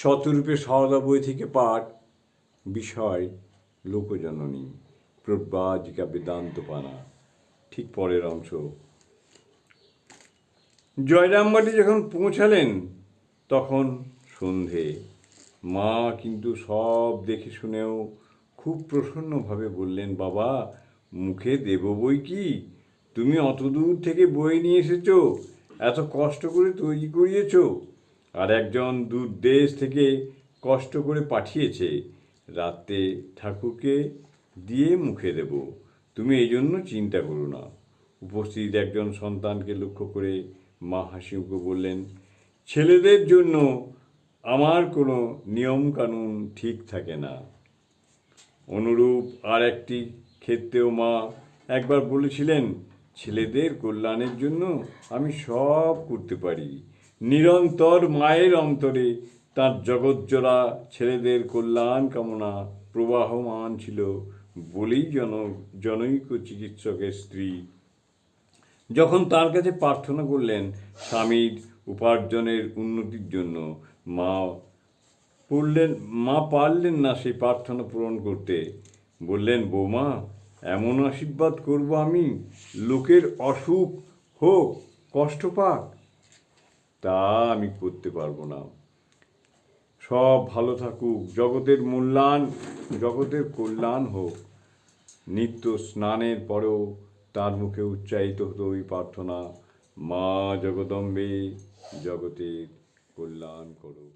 শতরূপে সারদা বই থেকে পাঠ, বিষয় লোকজননী প্রব্রাজিকা বেদান্ত পানা ঠিক পরের অংশ। জয়রামবাটি যখন পৌঁছালেন, তখন সন্ধে। মা কিন্তু সব দেখে শুনেও খুব প্রসন্নভাবে বললেন, বাবা, মুখে দেব বই কি? তুমি অত দূর থেকে বই নিয়ে এসেছ, এত কষ্ট করে তৈরি করিয়েছো। আর একজন দূর দেশ থেকে কষ্ট করে পাঠিয়েছে, রাতে ঠাকুরকে দিয়ে মুখে দেব। তুমি এই জন্য চিন্তা করো না। উপস্থিত একজন সন্তানকে লক্ষ্য করে মা হাসি মুখে বললেন, ছেলেদের জন্য আমার কোনো নিয়মকানুন ঠিক থাকে না। অনুরূপ আর একটি ক্ষেত্রেও মা একবার বলেছিলেন, ছেলেদের কল্যাণের জন্য আমি সব করতে পারি। নিরন্তর মায়ের অন্তরে তার জগৎজোড়া ছেলেদের কল্যাণ কামনা প্রবাহমান ছিল বলেই জন, জনৈক চিকিৎসকের স্ত্রী। যখন তার কাছে প্রার্থনা করলেন স্বামীর উপার্জনের উন্নতির জন্য, মা পড়লেন, মা পারলেন না সেই প্রার্থনা পূরণ করতে। বললেন, বৌমা, এমন আশীর্বাদ করব আমি, লোকের অসুখ হোক, কষ্ট পাক তা আমি করতে পারব না। সব ভালো থাকুক। জগতের মূল্যায়ন, জগতের কল্যাণ হোক। নিত্য স্নানের পরেও তার মুখে উচ্চারিত হতো ওই প্রার্থনা, মা জগদম্বে, জগতের কল্যাণ করো।